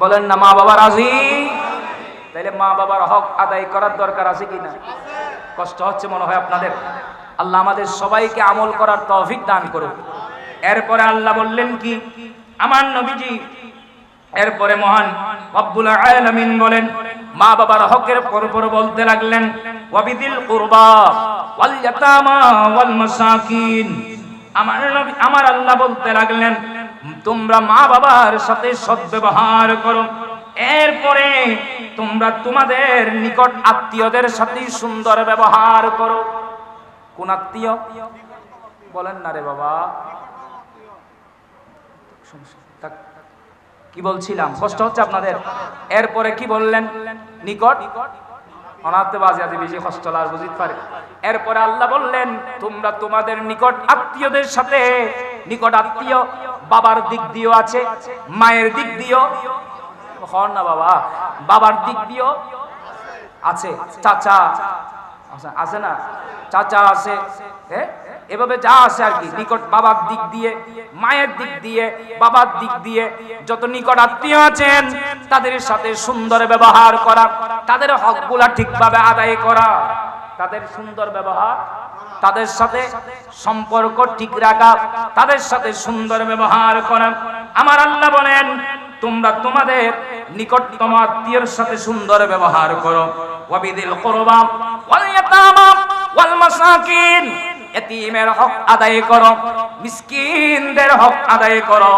বলেন না মা বাবা রাজি? তাইলে মা বাবার হক আদায় করার দরকার আছে কি না? কষ্ট হচ্ছে মনে হয় আপনাদের। আল্লাহ আমাদের সবাইকে আমল করার তৌফিক দান করুক। এরপরে আল্লাহ বললেন কি? আমার নবীজি, এরপরে মহান রব্বুল আলামিন বলেন মা বাবার হকের পর পর বলতে লাগলেন, ওয়াবিদিল কুরবা ওয়াল ইয়াতামা ওয়াল মাসাকিন। আমার নবী, আমার আল্লাহ বলতে লাগলেন তোমরা মা বাবার সাথে সদ্ব্যবহার করো। এরপরে তোমরা তোমাদের নিকট আত্মীয়দের সাথে সুন্দর ব্যবহার করো। কোন আত্মীয়? বলেন না রে বাবা। কি বলছিলাম? কষ্ট হচ্ছে আপনাদের। এরপরে কি বললেন? নিকট অনাথ বাজে, আজ বেশি কষ্ট আর বুঝিতে পারে। এরপরে আল্লাহ বললেন, তোমরা তোমাদের নিকট আত্মীয়দের সাথে, নিকট আত্মীয়, বাবার দিক দিয়েও আছে, মায়ের দিক দিয়েও হন না বাবা, বাবার দিক দিয়েও আছে, চাচা আছে না? চাচা আছে হ্যাঁ? এভাবে যা আছে আর কি, নিকট বাবার দিক দিয়ে, মায়ের দিক দিয়ে, বাবার দিক দিয়ে, যত নিকট আত্মীয় আছেন, তাদের সাথে সুন্দর ব্যবহার করা, তাদের হকগুলা ঠিকভাবে আদায় করা, তাদের সুন্দর ব্যবহার, তাদের সাথে সম্পর্ক ঠিক রাখা, তাদের সাথে সুন্দর ব্যবহার করা। আমার আল্লাহ বলেন, তোমরা তোমাদের নিকটতম আত্মীয়ের সাথে সুন্দর ব্যবহার করো। ওয়াবিদিল কুরবা, ওয়াল ইয়াতামা, ওয়াল মাসাকিন। এতিমের হক আদায় করো, মিসকিনদের হক আদায় করো।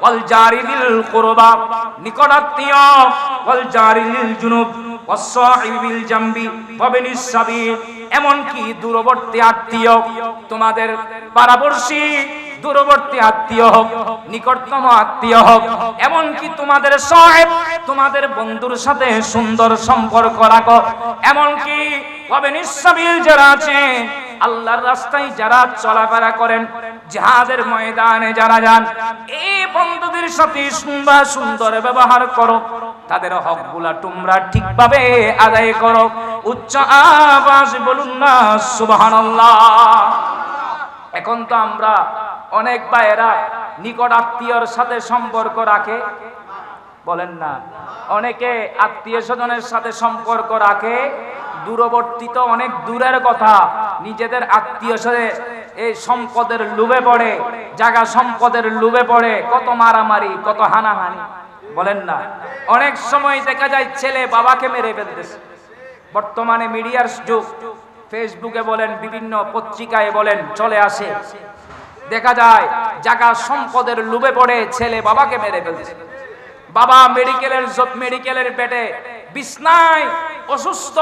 ওয়াল জারি বিল কুরবা নিকট আত্মীয় ওয়াল জারিলিল জুনুব ওয়াসসাহিবিল জামবি, ওয়াবিনিস সাবিল এমনকি দূরবর্তী আত্মীয়, তোমাদের পাড়াপড়শি দূরবর্তী আত্মীয় হোক, নিকটতম আত্মীয় হোক, এমনকি তোমাদের সাহেব, তোমাদের বন্ধুর সাথে সুন্দর সম্পর্ক রাখো। এমনকি কবে নিঃসাবিল যারা আছে, আল্লাহর রাস্তায় যারা চলাফেরা করেন জাহাজের ময়দানে যারা যান, এই বন্ধুদের সাথে সুন্দর সুন্দর ব্যবহার করো। তাদের হকগুলা তোমরা ঠিকভাবে আদায় করো। উচ্চ আওয়াজ বলুন না, সুবহানাল্লাহ। এখন তো আমরা অনেক ভাইয়েরা নিকট আত্মীয়র সাথে সম্পর্ক রাখে। বলেন না। অনেকে আত্মীয় স্বজনের সাথে সম্পর্ক রাখে। দূরবর্তী তো অনেক দূরের কথা। নিজেদের আত্মীয় সাথে এই সম্পদের লুবে পড়ে, জায়গা সম্পদের লুবে পড়ে, কত মারামারি, কত হানাহানি। বলেন না। অনেক সময় দেখা যায় ছেলে বাবাকে মেরে ফেলতেছে। বর্তমানে মিডিয়ার যুগ। ফেসবুকে বলেন, বিভিন্ন পত্রিকায় বলেন, চলে আসে। দেখা যায় জায়গা সম্পদের লুবে পড়ে ছেলে বাবাকে মেরে ফেলছে। বাবা মেডিকেলের মেডিকেলের পেটে বিছনায় অসুস্থ,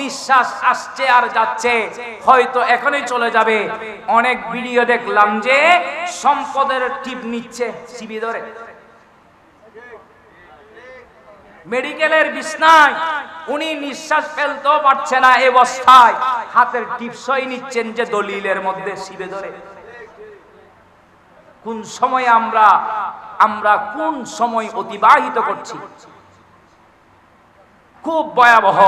নিঃশ্বাস আসছে আর যাচ্ছে, হয়তো এখনই চলে যাবে। অনেক ভিডিও দেখলাম যে সম্পদের টিপ নিচ্ছে সিবি ধরে। মেডিকেলের বিছনায় উনি নিঃশ্বাস ফেলতেও পারছে না অবস্থায়। হাতের টিপসই নিচ্ছেন যে দলিলের মধ্যে শিবে ধরে। কোন সময় আমরা আমরা কোন সময় অতিবাহিত করছি? খুব ভয়াবহ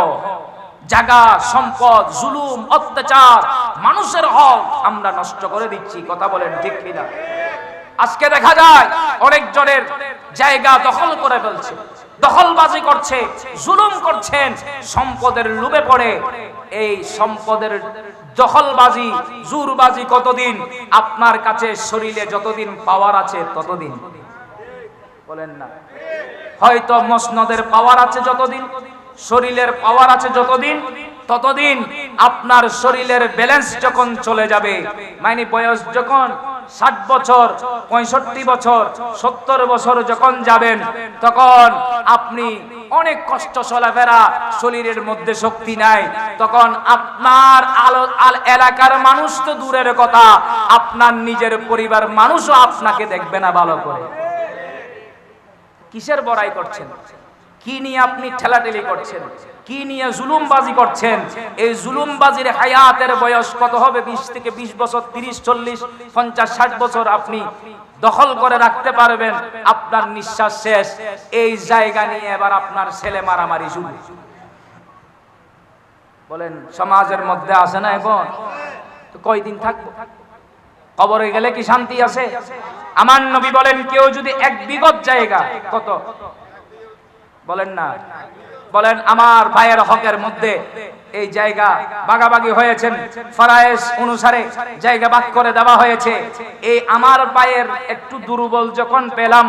জাগা সম্পদ, জুলুম, অত্যাচার, মানুষের হক আমরা নষ্ট করে দিচ্ছি, কথা বলেন ঠিক কিনা? আজকে দেখা যায় অনেক জনের জায়গা দখল করে ফেলছে, দখলবাজি করছে, জুলুম করছেন, সম্পদের লুবে পড়ে, এই সম্পদের দখলবাজি জুরবাজি কতদিন? আপনার কাছে শরীরে যতদিন পাওয়ার আছে ততদিন। বলেন না। হয়তো মসনদের পাওয়ার আছে যতদিন, শরীরের পাওয়ার আছে যতদিন ততদিন আপনার শরীরের ব্যালেন্স যখন চলে যাবে মানে বয়স যখন ষাট বছর, পঁয়ষট্টি বছর, সত্তর বছর যখন যাবেন, তখন আপনি অনেক কষ্ট চলাফেরা শরীরের মধ্যে শক্তি নাই। তখন আপনার আলো, এলাকার মানুষ তো দূরের কথা, আপনার নিজের পরিবার মানুষও আপনাকে দেখবে না ভালো করে। কিসের বড়াই করছেন? কি নিয়ে আপনি ঠেলাঠেলি করছেন? কি নিয়ে জুলুমবাজি করছেন? এই জুলুমবাজির হায়াতের বয়স কত হবে? বিশ থেকে বিশ বছর, তিরিশ, চল্লিশ, পঞ্চাশ, ষাট বছর আপনি দখল করে রাখতে পারবেন। আপনার নিঃশ্বাস শেষ। এই জায়গা নিয়ে এবার আপনার ছেলে মারামারি শুরু। বলেন, সমাজের মধ্যে আছে না এখন তো কয়দিন থাকব? কবরে গেলে কি শান্তি আছে? আমার নবী বলেন, কেউ যদি এক বিগত জায়গা, কত? বলেন না। বলেন, আমার ভাইয়ের হকের মধ্যে এই জায়গা বাগাবাগি হয়েছেন। ফরায়েস অনুসারে জায়গা ভাগ করে দেওয়া হয়েছে। এই আমার ভাইয়ের একটু দুর্বল যখন পেলাম,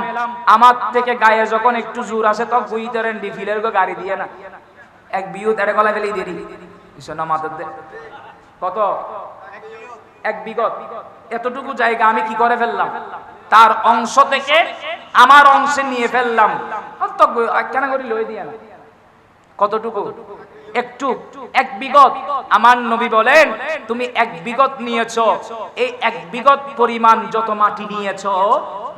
আমার থেকে গায়ে যখন একটু জোর আসে তখন গুইতরেন ডিফিলের গো গাড়ি দিয়ে না, এক বিউ তেড়ে গলা ফেলেই দেরি কত? এক বিগত। এতটুকু জায়গা আমি কি করে ফেললাম? তার অংশ থেকে আমার অংশে নিয়ে ফেললাম। কতটুকু? একটু, এক বিগত। আমার নবী বলেন, তুমি এক বিগত নিয়েছো। এই এক বিগত পরিমাণ যত মাটি নিয়েছো,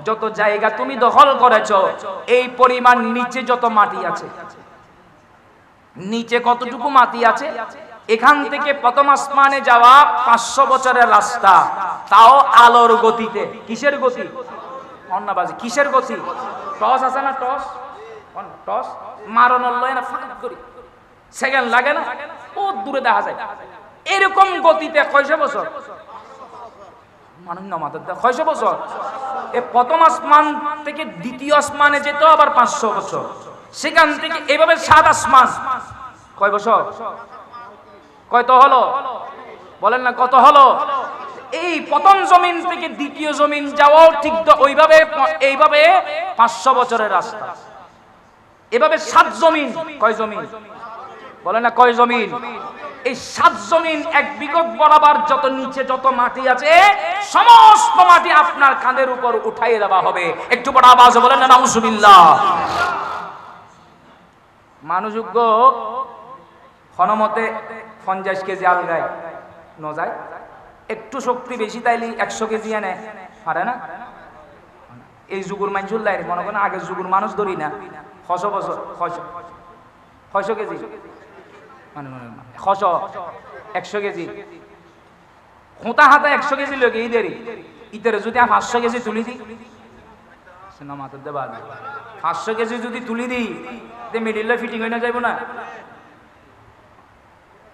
যত জায়গা তুমি দখল করেছ, এই পরিমাণ নিচে যত মাটি আছে। নিচে কতটুকু মাটি আছে? এখান থেকে প্রথম আসমানে যাওয়া পাঁচশো বছরের রাস্তা। তাও আলোর গতিতে। কিসের গতি? কিসের গতি? টস আছে না টস? টস মারণর লয় না ফাঁক করি। সেকেন্ড লাগে না ও দূরে দেখা যায়। এরকম গতিতে কয়শো বছর? মানুষ নমাদের কয়শো বছর? এ প্রথম আসমান থেকে দ্বিতীয় আসমানে যেত আবার পাঁচশো বছর। সেখান থেকে এভাবে সাত আসমান। কয় বছর? কয়ত হলো? বলেন না কত হলো? এই প্রথম জমিন থেকে দ্বিতীয় জমিন যাওয়াও ঠিক তো ওইভাবে, এইভাবে পাঁচশো বছরের রাস্তা। এভাবে সাত জমিন। কয় জমিন? বলে না, কয় জমিন? এই সাত জমিন এক বিগত বরাবর যত নিচে যত মাটি আছে, সমস্ত মাটি আপনার কাঁধের উপর উঠাইয়ে দেওয়া হবে। একটু বড় আওয়াজ বলেন না, নাউজুবিল্লাহ। মানুষযোগ্য হনমতে পঞ্চাশ কেজি আলগায় ন যায়। একটু শক্তি বেশি তাইলে একশো কেজি এনে, পারে না? এই যুগুর মানুষ মনে করেন আগের যুগুর মানুষ ধরি না। ছশো বছর ছশো ছয়শো কেজি? মানে ছশো একশো কেজি। হোঁতা হাতে একশো কেজি লোক এই দেরি ইতের যদি আমি পাঁচশো কেজি তুলি দিই মাথার দেবা পাঁচশো কেজি যদি তুলি দিই মিডিলে ফিটিং হয়ে না যাইব না।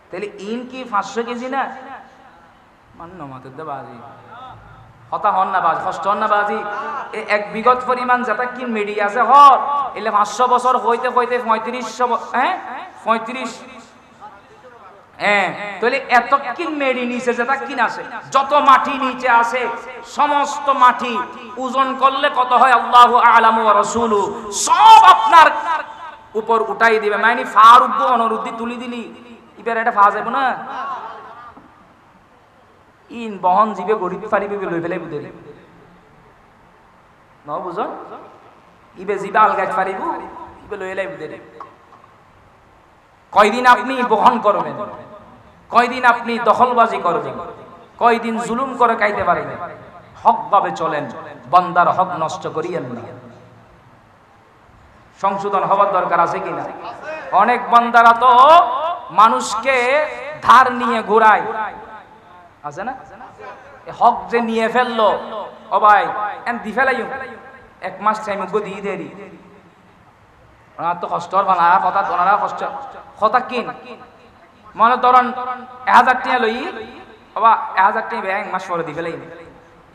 তাহলে ইন কি পাঁচশো কেজি না? মান্য মাথার দেবা হতা হন কষ্ট এক বিগত পরিমাণ যাতা কি মিডিয়া আছে, হর। এলে পাঁচশো বছর হইতে হইতে পঁয়ত্রিশশো হ্যাঁ পঁয়ত্রিশ। এত মেডি নিচে যেটা যত মাটি নিচে আছে, সমস্ত মাটি ওজন করলে কত হয়? আল্লাহু আলামু সব আপনার উপর উঠাই দিবে। মানে ফারুক অনুরুদ্ধি তুলি দিলি। এবার এটা ফা যাবে না? ইন বহন জীবে গরিব পারিবে লই ফেলাই বুঝে ন বুঝ ইবে জিবা আলগাইতে পারিব ইবে লই এলাই বুঝে কয়দিন আপনি বহন করবেন কয়দিন আপনি দখলবাজি করবেন কয়দিন জুলুম করে খাইতে পারেন হক ভাবে চলেন বান্দার হক নষ্ট করিয়েন না। সংশোধন হওয়ার দরকার আছে কিনা অনেক বান্দারা তো মানুষকে ধার নিয়ে ঘোরায় আছে না? হক যে নিয়ে ফেলল, ও ভাই, এন দি ফেলাইও এক মাস টাইম গো দিয়ে দেরি। ওনার তো কষ্ট বানা কথা ওনারা কষ্ট। কথা কিন? মনে ধরন এক হাজার টাকা লই। বাবা এক হাজার টাকা ব্যাংক মাস পরে দি ফেলাই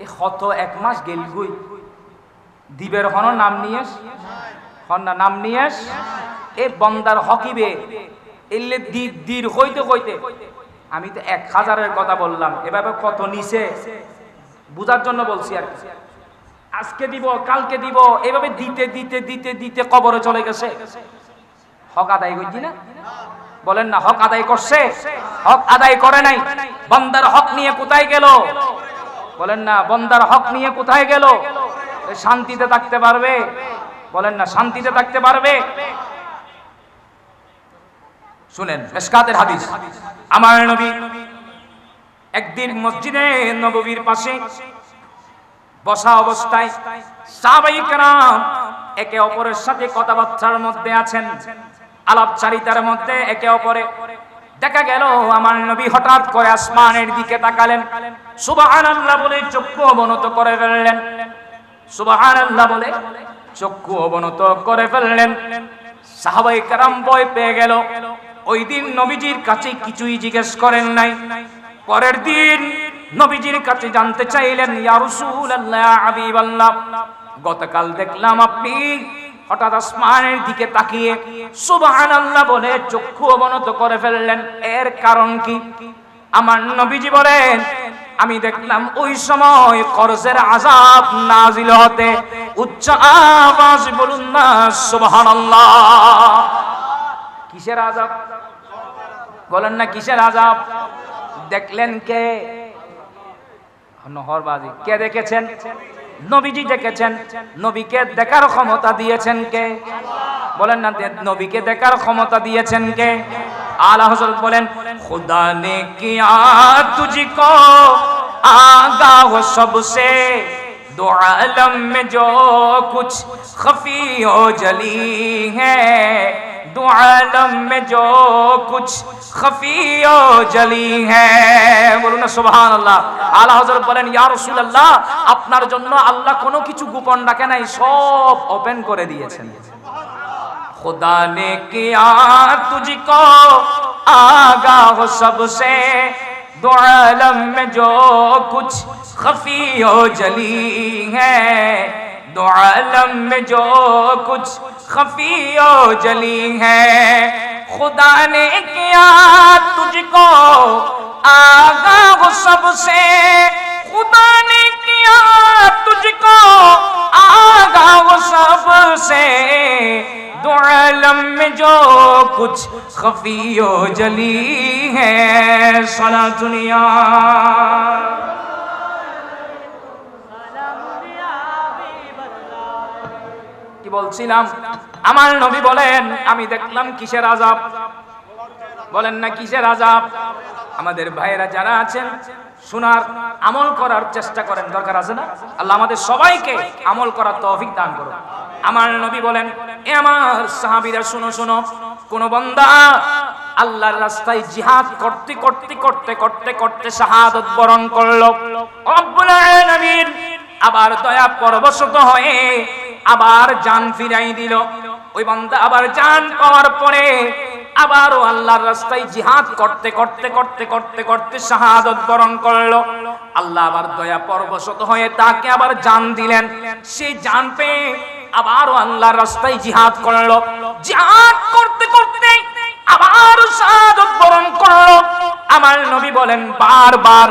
এই কত এক মাস গেল গুই। দিবের হন নাম নিয়েস? হন না, নাম নিয়েস? এ বন্দার হকিবে। এলে দি, দির হইতে হইতে। আমি তো এক হাজারের কথা বললাম, এভাবে কত নিছে বুঝার জন্য বলছি আর কি। আজকে দিব, কালকে দিব, এভাবে দিতে দিতে দিতে দিতে কবরে চলে গেছে। হক আদায় করছি না? বলেন না, হক আদায় করছে? হক আদায় করে নাই। বন্দার হক নিয়ে কোথায় গেল? বলেন না, বন্দার হক নিয়ে কোথায় গেল? শান্তিতে থাকতে পারবে? বলেন না, শান্তিতে থাকতে পারবে? শুনেন মেসকাতের হাদিস। আমার নবী একদিন মসজিদে নববীর পাশে বসা অবস্থায় সাহাবাই کرام একে অপরের সাথে কথাবার্তার মধ্যে আছেন, আলাপচারিতার মধ্যে একে অপরে। দেখা গেল, আমার নবী হঠাৎ করে আসমানের দিকে তাকালেন। সুবহানাল্লাহ বলে চক্ষু অবনত করে ফেললেন। সুবহানাল্লাহ বলে চক্ষু অবনত করে ফেললেন। সাহাবাই কারাম বয় পেয়ে গেল। ওই দিন নবীজির কাছে কিছুই জিজ্ঞেস করেন নাই। পরের দিন নবীজির কাছে জানতে চাইলেন গতকাল দেখলাম আপনি হঠাৎ আসমানের দিকে তাকিয়ে সুবহানাল্লাহ বলে চক্ষু অবনত করে ফেললেন। এর কারণ কি? আমার নবীজি বলেন, আমি দেখলাম ওই সময় করজের আজাব নাজিল হতে উচ্চ আওয়াজ বলুন না, সুবহানাল্লাহ। কিসের আজাব বলেন না কিসের আজাব দেখলেন কে? নহরবাজি। কে দেখেছেন? নবীজি দেখেছেন। নবীকে দেখার ক্ষমতা দিয়েছেন কে? বলেন না নবীকে দেখার ক্ষমতা দিয়েছেন কে? আল্লাহ হযরত বলেন, খোদা নে কিয়া তুজি কো আগা হো সবসে। দো আলম মে জো কুছ খফি ও জলি হ্যায়। दो आलम में जो कुछ खफी हो जली है বলুন না সুবহানাল্লাহ আলা হযরত বলেন ইয়া রাসূলুল্লাহ আপনার জন্য আল্লাহ কোনো কিছু গোপন রাখে নাই সব ওপেন করে দিয়েছেন खुदा ने किया तुझको आगा हो सबसे दो आलम में जो कुछ खफी हो دو عالم میں جو کچھ خفی و جلی ہے۔ خدا نے کیا تجھ کو آگاہ سب سے؟ خدا نے کیا تجھ کو آگاہ سب سے؟ دو عالم میں جو کچھ خفی و جلی ہے۔ سنا دنیا কি বলছিলাম? আমার নবী বলেন, আমি দেখলাম কিসের আজাব বলেন না কিসের আজাব আমাদের ভাইয়েরা যারা আছেন, শোনার, আমল করার চেষ্টা করেন, দরকার আছে না? আল্লাহ আমাদের সবাইকে আমল করার তৌফিক দান করুন আমার নবী বলেন, এ আমার সাহাবীরা, শুনো শুনো, কোন বান্দা আল্লাহর রাস্তায় জিহাদ করতে করতে করতে করতে করতে শাহাদত বরণ করল। আবার দয়া পরবশত হয়ে আবার জান ফিরাই দিল। ওই বান্দা আবার জান পাওয়ার পরে আবারও আল্লাহর রাস্তায় জিহাদ করতে করতে করতে করতে করতে শাহাদত বরণ করল। আল্লাহ আবার দয়া পরবশত হয়ে তাকে আবার জান দিলেন। সেই জান পেয়ে আবারও আল্লাহর রাস্তায় জিহাদ করল। জিহাদ করতে করতে আবার শাহাদত বরণ করল। আমার নবী বলেন, বারবার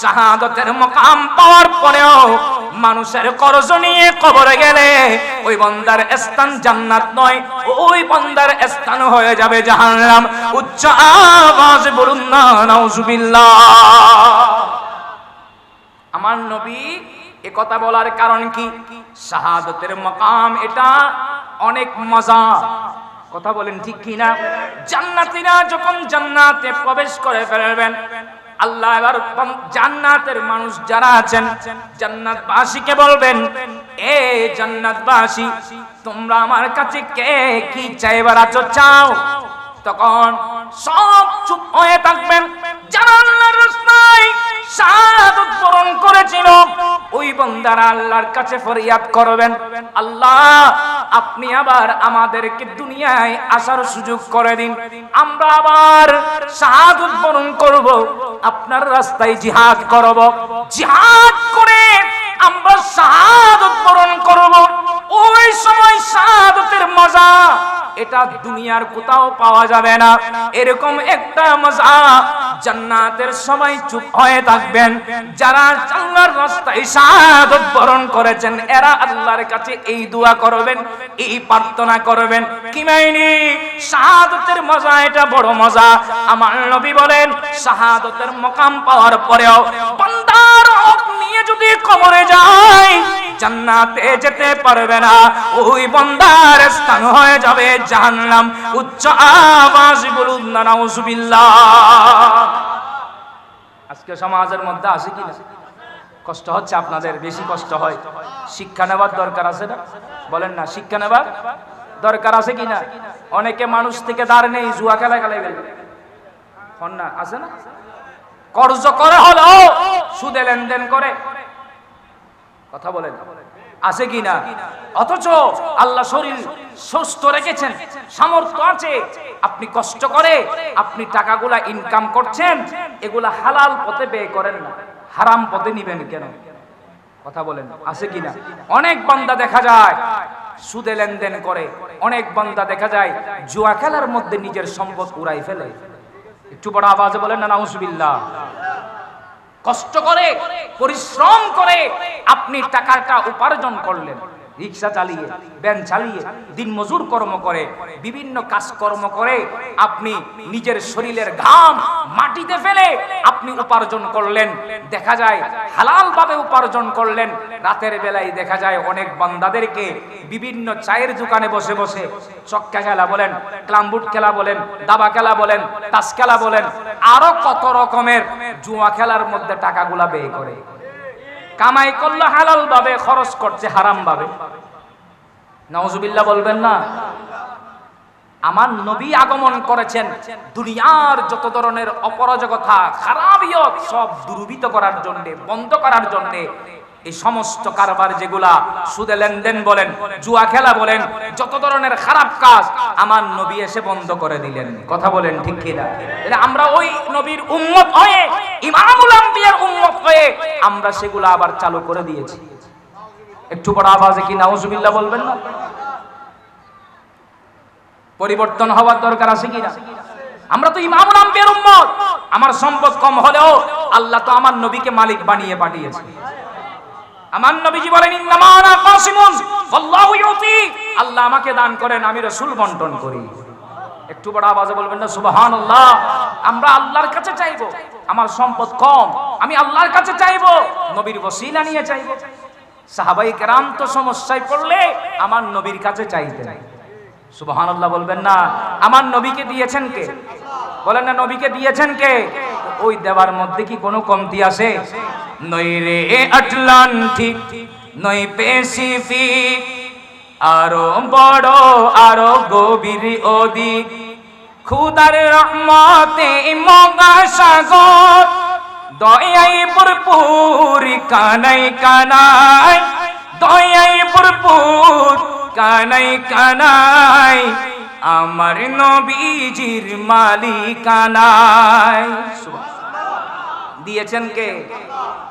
শাহাদতের মকাম পাওয়ার পরেও মানুষের করজ নিয়ে কবরে গেলে ওই বন্দার স্থান জান্নাত নয়, ওই বন্দার স্থান হয়ে যাবে জাহান্নাম। উচ্চ আওয়াজ বলুন না, নাউজুবিল্লাহ। আমার নবী এ কথা বলার কারণ কি? শাহাদতের মকাম এটা অনেক মজা। কথা বলেন ঠিক কি না জান্নাতীরা যখন জান্নাতে প্রবেশ করে ফেলবেন আল্লাহ এবার জান্নাতের মানুষ যারা আছেন জান্নাত জান্নাতবাসীকে বলবেন, এ জান্নাতবাসী, তোমরা আমার কাছে কে? কি চাইবার আছো? চাও। তখন সব চুপ হয়ে থাকবেন। যারা আল্লাহর রাস্তায় শাহাদত বরণ করেছিল, ওই বন্দারা আল্লাহর কাছে ফরিয়াদ করবেন। আল্লাহ আপনি আবার আমাদেরকে দুনিয়ায় আসার সুযোগ করে দিন। আমরা আবার শাহাদত বরণ করব, আপনার রাস্তায় জিহাদ করব। জিহাদ করে আমরা শাহাদত বরণ করব। ওই সময় শাহাদতের মজা এটা দুনিয়ার কোথাও পাওয়া যাবে না। এরকম একটা মজা জান্নাতের সময় চুপ হয়ে থাকবেন। যারা আল্লাহর রাস্তায় শাহাদত বরণ করেছেন, এরা আল্লাহর কাছে এই দোয়া করবেন, এই প্রার্থনা করবেন। কি মাইনি? শাহাদতের মজা, এটা বড় মজা। আমার নবী বলেন, শাহাদতের মকাম পাওয়ার পরেও বান্দার হক নিয়ে যদি কবরে যায়, জান্নাতে যেতে পারবে না। ওই বন্দার স্থান হয়ে যাবে জাহান্নাম। উচ্চ আওয়াজ বলুন না, নাউজুবিল্লাহ। আজকে সমাজের মধ্যে আছে কি না? কষ্ট হচ্ছে আপনাদের, বেশি কষ্ট হয়। শিক্ষা নেবার দরকার আছে না? বলেন না, শিক্ষা নেবার দরকার আছে কি না? অনেকে মানুষ থেকে দাঁড় নেই, জুয়া খেলা খেলাই গেল না, আছে না? কর্জ করে হলো, সুদে লেনদেন করে। কথা বলেন, আছে কি না অথচ আল্লাহ শরীর সুস্থ রেখেছেন, সামর্থ্য আছে। আপনি কষ্ট করে, আপনি টাকাগুলা ইনকাম করছেন, এগুলা হালাল পথে ব্যয় করেন না। হারাম পথে নিবেন কেন? কথা বলেন, আছে কি না অনেক বান্দা দেখা যায়, সুদে লেনদেন করে। অনেক বান্দা দেখা যায়, জুয়া খেলার মধ্যে নিজের সম্পদ উড়াই ফেলে। একটু বড় আওয়াজে বলেন না নাউজুবিল্লাহ কষ্ট করে পরিশ্রম করে আপনি টাকাটা উপার্জন করলেন। রিক্সা চালিয়ে ব্যান চালিয়ে দিন মজুর কর্ম করে, বিভিন্ন কাজকর্ম করে আপনি নিজের শরীরের ঘাম মাটিতে ফেলে আপনি উপার্জন করলেন। দেখা যায় হালাল ভাবে উপার্জন করলেন। রাতের বেলায় দেখা যায় অনেক বান্দাদেরকে বিভিন্ন চায়ের দোকানে বসে বসে চক্কা খেলা বলেন, ক্লাম্বুট খেলা বলেন, দাবা খেলা বলেন, তাস খেলা বলেন, আরও কত রকমের জুয়া খেলার মধ্যে টাকাগুলা ব্যয় করে। কামাই করল হালাল ভাবে, খরচ করছে হারাম ভাবে। নওজুবিল্লাহ বলবেন না। আমার নবী আগমন করেছেন, দুনিয়ার যত ধরনের অপরাজকতা খারাপিয়ত সব দুর্বৃত করার জন্যে, বন্ধ করার জন্য এই সমস্ত কারবার যেগুলা সুদে লেনদেন বলেন, জুয়া খেলা বলেন, যত ধরনের খারাপ কাজ আমার নবী এসে বন্ধ করে দিলেন। কথা বলেন ঠিক কিনা আমরা ওই নবীর উম্মত হয়ে, ইমামুল আম্বিয়ার উম্মত হয়ে আমরা সেগুলা আবার চালু করে দিয়েছি। একটু বড় আওয়াজে কি নাউজুবিল্লাহ বলবেন না? পরিবর্তন হওয়ার দরকার আছে কিনা আমরা তো ইমামুল আম্বিয়ার উম্মত। আমার সম্পদ কম হলেও আল্লাহ তো আমার নবীকে মালিক বানিয়ে পাঠিয়েছে। আমার নবীজি বলেন ইন্নামানা কাসিমুন, আল্লাহু ইউতি। আল্লাহ আমাকে দান করেন, আমি রাসূল বন্টন করি। একটু বড় আওয়াজে বলবেন না, সুবহানাল্লাহ, আমরা আল্লাহর কাছে চাইব, আমার সম্পদ কম, আমি আল্লাহর কাছে চাইব, নবীর ওসিলা নিয়ে চাইব। সাহাবাই কেরাম তো সমস্যায় পড়লে আমার নবীর কাছে চাইতেন। সুবহানাল্লাহ বলবেন না, আমার নবীকে দিয়েছেন কে? বলেন না, নবীকে দিয়েছেন কে? ওই দেওয়ার মধ্যে কি কোনো কমতি আছে? নই রে আটলান্টিক নই প্যাসিফিক আরও বড়, আরও গভীর অধিক খুদার রহমতে মগা সাগর দয়াই পুরপুর কানাই কানাই দয়াই ভরপুর কানাই কানাই, আমার নবীজির মালিকানাই। দিয়েছেন কে?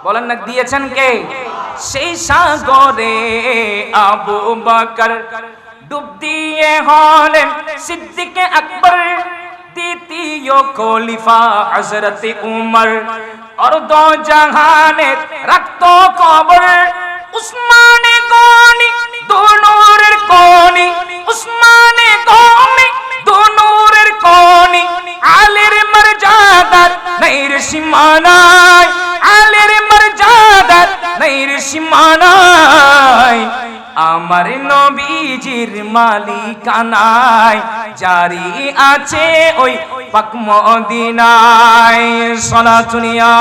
বলেন না, দিয়েছেন কে? সেই সাগরে আবু বকর ডুব দিয়ে হলেন সিদ্দিকে আকবর, দ্বিতীয় খলিফা হযরত উমর। অর্ধ জাহানে রাখতো কবর আমার নবীজির মালিকানায় জারি আছে ওই পাক মদিনায়। সলাতুনিয়া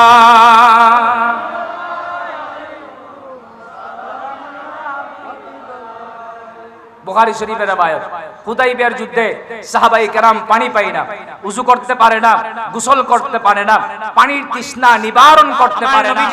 বুখারী শরীফের রবায়ত, হুদাইবিয়ার যুদ্ধে সাহাবাই কেরাম পানি পাই না, উজু করতে পারে না, গোসল করতে পারে না, পানির তৃষ্ণা নিবারণ করতে পারে না।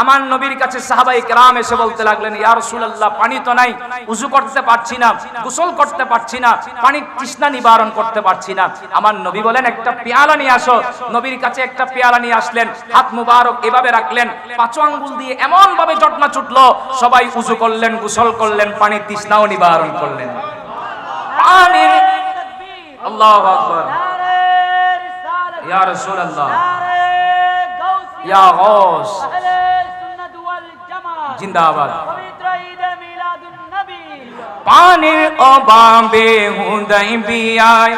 আমার নবীর কাছে সাহাবাই কেরাম এসে বলতে লাগলেন ইয়া রাসূলুল্লাহ পানি তো নাই উজু করতে পারছি না গোসল করতে পারছি না পানির তৃষ্ণা নিবারণ করতে পারছি না। আমার নবী বলেন একটা পেয়ালা নিয়ে আসো। নবীর কাছে একটা পেয়ালা নিয়ে আসলেন হাত মুবারক এভাবে রাখলেন পাঁচ আঙ্গুল দিয়ে এমন ভাবে জটনা ছুটলো সবাই উজু করলেন গোসল করলেন পানির তৃষ্ণাও নিবারণ করলেন। পানির আল্লাহু আকবার। ইয়া রাসূলুল্লাহ। ইয়া গৌস। জিন্দাবাদ। পানির অভাবে হুদাই বিয়ায়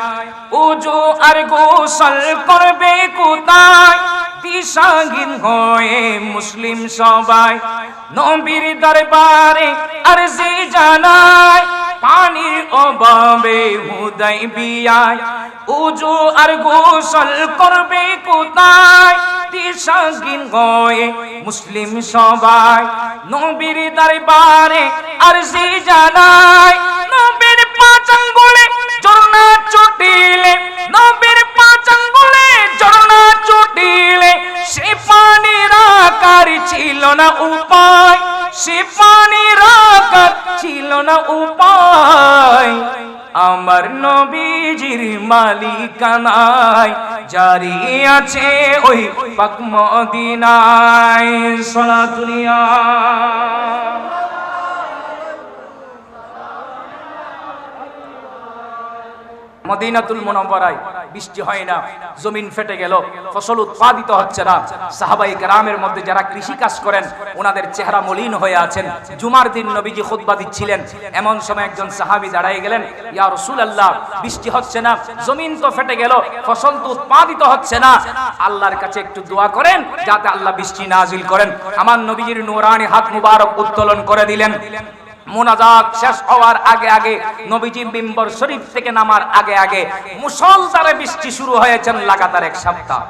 উজু আর গোসল করবে কোথায়? দিশাহীন হয়ে মুসলিম সবাই নবীর দরবারে আরজি জানায় পানির অভাবে হুদাই বিয়ায় উজু আর গোসল করবে কোথায়? দিশাহীন হয়ে মুসলিম সবাই, নবীর দরবারে আরজি জানায় নবীর পাঁচ আঙ্গুলে ঝর্ণা চটিলে, নবীর পাঁচ আঙ্গুলে ঝর্ণা চটিলে সে পানির আকার ছিল না উপায় সে পানির আকার ছিল না উপায়। আমার নবীজির মালিকানায় জারি আছে ওই পাক মদিনায়। সোনা দুনিয়া। মদিনাতুল মুনাওয়ারায় বৃষ্টি হয় না, জমিন ফেটে গেল, ফসল উৎপাদিত হচ্ছে না। সাহাবাই গ্রামের মধ্যে যারা কৃষি কাজ করেন, ওনাদের চেহারা মলিন হয়ে আছেন। জুমার দিন নবীজি খুতবা দিচ্ছিলেন। এমন সময় একজন সাহাবী দাঁড়ায় গেলেন, ইয়া রাসূলুল্লাহ, বৃষ্টি হচ্ছে না, জমিন তো ফেটে গেল, ফসল তো উৎপাদিত হচ্ছে না। আল্লাহর কাছে একটু দোয়া করেন, যাতে আল্লাহ বৃষ্টি নাজিল করেন। আমার নবীজির নূরানি হাত মুবারক উত্তোলন করে দিলেন। মোনাজাত শেষ হওয়ার আগে আগে নবীজি মিম্বর শরীফ থেকে নামার আগে আগে মুসলধারে বৃষ্টি শুরু হয়েছেন লাগাতার এক সপ্তাহ।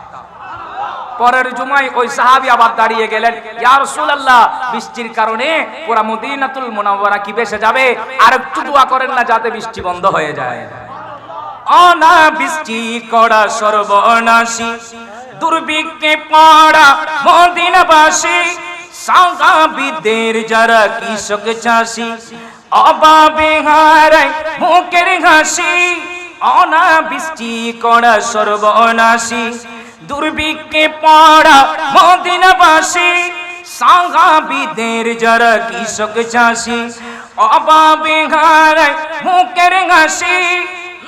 পরের জুমায় ওই সাহাবী আবার দাঁড়িয়ে গেলেন, ইয়া রাসূলুল্লাহ, বৃষ্টির কারণে পুরা মদিনাতুল মুনাওয়ারা কি বেসে যাবে? আর একটু দোয়া করেন না যাতে বৃষ্টি বন্ধ হয়ে যায়। অনা বৃষ্টি করা সর্বনাশী, দুর্ভিক্ষে পড়া মদিনাবাসী সাগাবিদের যারা কৃষক চাষি অভাবে হারায় মুখের হাসি, অনাবৃষ্টি করা সর্বনাশী, দুর্ভিক্ষে পড়া মদিনাবাসী সাগাবিদের যারা কৃষক চাষি অভাবে হারায় মুখের হাসি,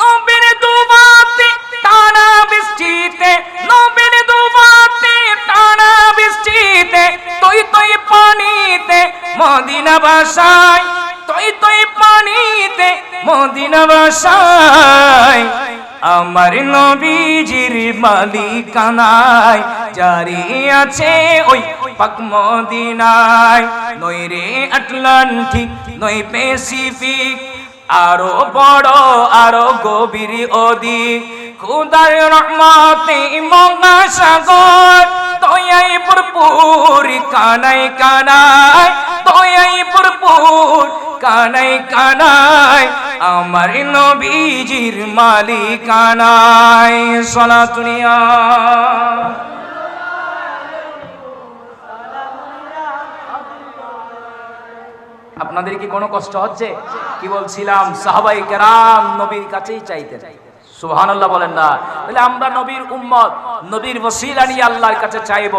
নবীর দুবাতে টানা বৃষ্টিতে, নবীর দুবাতে টানা বৃষ্টিতে তুই তুই পানিতে, মদিনা বাসায় তুই তুই পানিতে, মদিনা বাসায়। আমার নবীজির মালিকানায় জারি আছে ওই পাক মদিনায়। নই রে আটলান্টিক, নই প্যাসিফিক আরও বড়, আরও গভীর অধিক খুদার রহমতে মহাসাগর দয়াই ভরপুর কানাই কানাই দয়াই ভরপুর কানাই কানাই আমার নবীজির মালিকানাই সোনা দুনিয়া আপনাদের কি কোনো কষ্ট হচ্ছে? কি বলছিলাম? সাহাবাই কেরাম নবীর কাছেই চাইতেন। সুবহানাল্লাহ বলেন না। তাহলে আমরা নবীর উম্মত, নবীর ওসিলা নিয়ে আল্লাহর কাছে চাইব।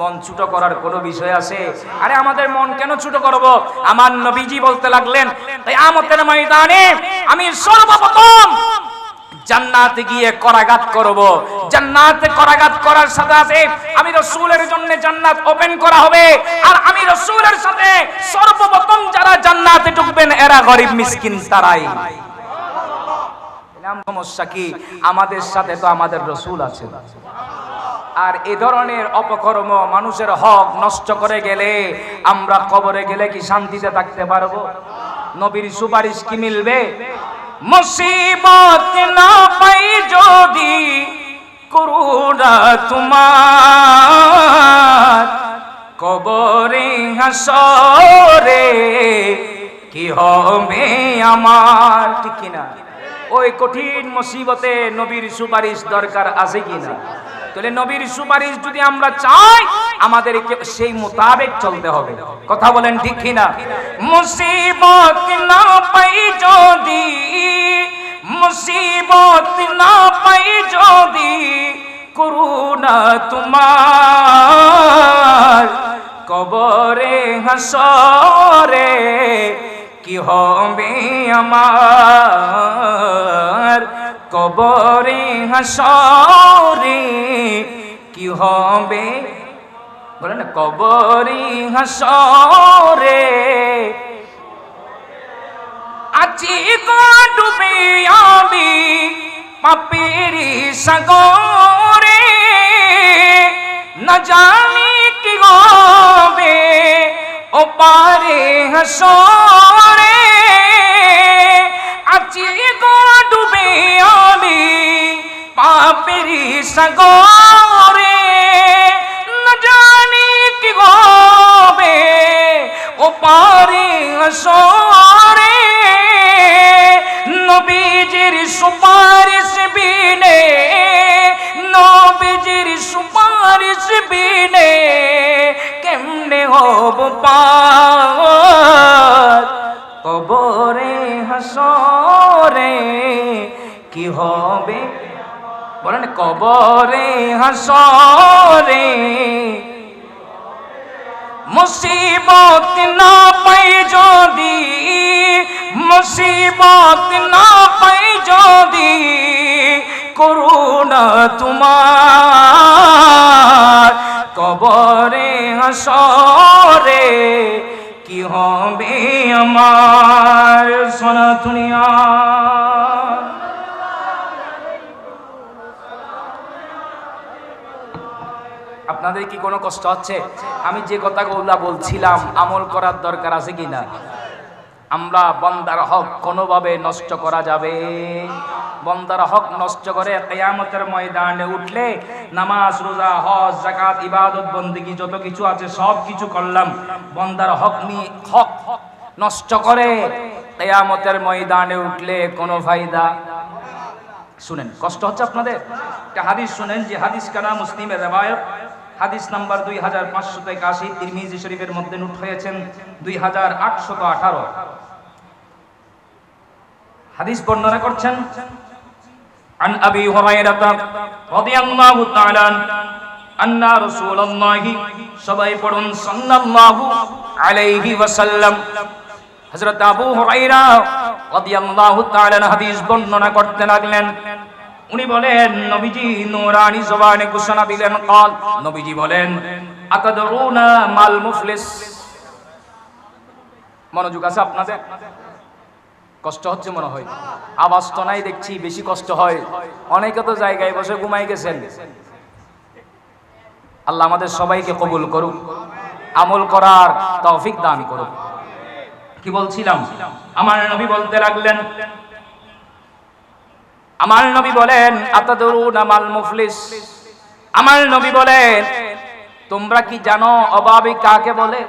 মন ছুটো করার কোনো বিষয় আছে? আরে আমাদের মন কেন ছুটো করব? আমার নবীজি বলতে লাগলেন তাই আমতের ময়দানে আমি সর্বপ্রথম জান্নাতে গিয়ে করাঘাত করব। জান্নাতে করাঘাত করার সাথে সাথে আমি রসুলের জন্য জান্নাত ওপেন করা হবে। আর আমি রসুলের সাথে সর্বপ্রথম যারা জান্নাতে ঢুকবেন, এরা গরিব মিসকিন তারাই। সমস্যা কি? আমাদের সাথে তো আমাদের রসুল আছে। আর এ ধরনের অপকর্ম মানুষের হক নষ্ট করে গেলে আমরা কবরে গেলে কি শান্তিতে থাকতে পারব? নবীর সুপারিশ কি মিলবে? মুসিবত না পাই যদি করুণা তোমার। কবরে হাসরে কি হবে আমার? ঠিক কিনা? ওই কঠিন মুসিবতে নবীর সুপারিশ দরকার আছে কিনা? তাহলে নবীর সুপারিশ যদি আমরা চাই, আমাদেরকে সেই মোতাবেক চলতে হবে। কথা বলেন ঠিক কিনা? মুসিবত না পাই যদি, মুসিবত না পাই যদি করুণা তোমার কবরে হাসরে কি হবে আমার? কবরে হাসরে কি হবে? বলে না, কবরে হাসরে। আছি গো ডুবে আমি পাপেরি সাগরে। না জানি কি হবে ও পারে হাসরে। আছি গো ডুবে আমি পাপেরি সাগরে। না জানি কি হবে ও পারে হাসরে নবীজির সুপারিশ বিনে, নবীজির সুপারিশ বিনে কেমনে হব পার? কবরে হাসরে, কি হবে? বলেন, কবরে হাসরে। মুসিবত না পাই যদি, মুসিবত না পাই যদি, করুণা তোমার কবরে হাসরে। কি হবে আমার? সনাতনিয়া আপনাদের কি কোনো কষ্ট হচ্ছে? আমি যে কথাগুলো বলছিলাম, আমল করার দরকার আছে কি না আমরা বন্দার হক কোনোভাবে নষ্ট করা যাবে। বন্দার হক নষ্ট করে কেয়ামতের ময়দানে উঠলে নামাজ, রোজা, হজ জাকাত ইবাদত, বন্দিগি যত কিছু আছে সব কিছু করলাম। বন্দার হক নিয়ে হক নষ্ট করে কেয়ামতের ময়দানে উঠলে কোনো ফায়দা। শুনেন, কষ্ট হচ্ছে আপনাদের? একটা হাদিস শুনেন যে হাদিস কানা মুসলিমের রেবায়ত হাদিস নাম্বার দুই হাজার পাঁচশত একাশি তিরমিজি শরীফের মধ্যে নোট হয়েছেন দুই হাজার আটশত আঠারো হাদিস বর্ণনা করছেন عن أبي هريرة رضي الله تعالى عنه أن رسول الله সবাই পড়ুন সাল্লাল্লাহু আলাইহি ওয়াসাল্লাম হযরত আবু হুরায়রা রাদিয়াল্লাহু তাআলা হাদিস বর্ণনা করতে লাগলেন উনি বলেন, নবীজি নুরানি জবানে ঘোষণা দিলেন, কল। নবীজি বলেন আকাদরুনা মাল মুফলিস। মনোযোগ আছে আপনাদের? কষ্ট হচ্ছে মনে হয়। আওয়াজ তো নাই দেখছি, বেশি কষ্ট হয়। অনেকে তো জায়গায় বসে ঘুমাই গেছেন। আল্লাহ আমাদের সবাইকে কবুল করুক, আমল করার তৌফিক দান করুক। কি বলছিলাম? আমার নবী বলতে লাগলেন আমার নবী বলেন, আতাদুরুন আমাল মুফলিস? আমার নবী বলেন, তোমরা কি জানো অভাবী কাকে বলে?